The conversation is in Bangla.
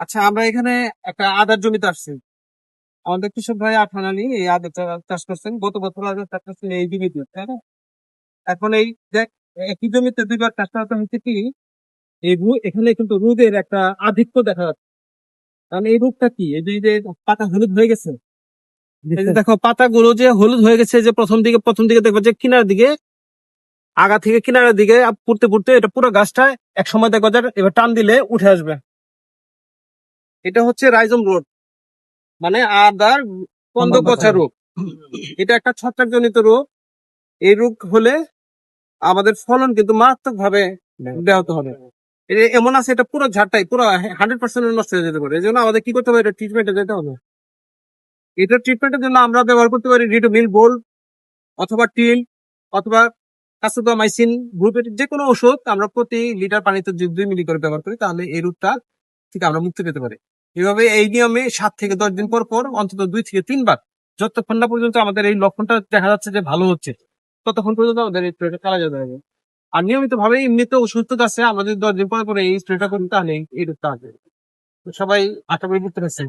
আচ্ছা আমরা এখানে একটা আদার জমিতে আসছি। আমাদের কৃষক ভাই আঠান আলী এই আদার চাষ করছেন। গত বছর আদার চাষ করছেন এই জমিতে, তাই না? এখন এই দেখ, একই জমিতে দুইবার চাষ করাতে হচ্ছে কি, এই এখানে কিন্তু রোদের একটা আধিক্য দেখা যাচ্ছে। কারণ এই রোগটা কি? এই যে- পাতা হলুদ হয়ে গেছে। দেখো, পাতাগুলো যে হলুদ হয়ে গেছে, যে প্রথম দিকে প্রথম দিকে দেখব যে কিনার দিকে, আগা থেকে কিনারের দিকে পুড়তে পুড়তে এটা পুরো গাছটা এক সময় দেখো যে এবার টান দিলে উঠে আসবে। এটা হচ্ছে রাইজম রোড। মানে আদার কন্দ পচা রোগ। এটা একটা ছত্রাকজনিত রোগ। এই রোগ হলে আমাদের ফলন কিন্তু মারাত্মক ভাবে ব্যাহত হবে। এটা এমন আছে, এটা পুরো ঝাড়টাই, পুরো হান্ড্রেড পার্সেন্ট নষ্ট হয়ে যেতে পারে। এই জন্য আমাদের কি করতে হবে, এটা ট্রিটমেন্টে যেতে হবে। এটা ট্রিটমেন্টের জন্য আমরা ব্যবহার করতে পারি রিটোমিল বোল অথবা টিল অথবা কাসোডামাইসিন গ্রুপের যে কোনো ওষুধ আমরা প্রতি লিটার পানিতে দুই মিলি করে ব্যবহার করি, তাহলে এই রোগটা থেকে আমরা মুক্তি পেতে পারি। এভাবে এই নিয়মে সাত থেকে দশ দিন পর পর, অন্তত দুই থেকে তিনবার যতক্ষণ না পর্যন্ত আমাদের এই লক্ষণটা দেখা যাচ্ছে যে ভালো হচ্ছে, ততক্ষণ পর্যন্ত আমাদের এই স্প্রেটা চালা যেতে হবে। আর নিয়মিত ভাবে এমনিতে ওষুধ আছে, আমাদের দশ দিন পর পরে এই স্প্রেটা করুন, তাহলে এই রোগটা আসবে সবাই আশা করি বুঝতে পারছেন।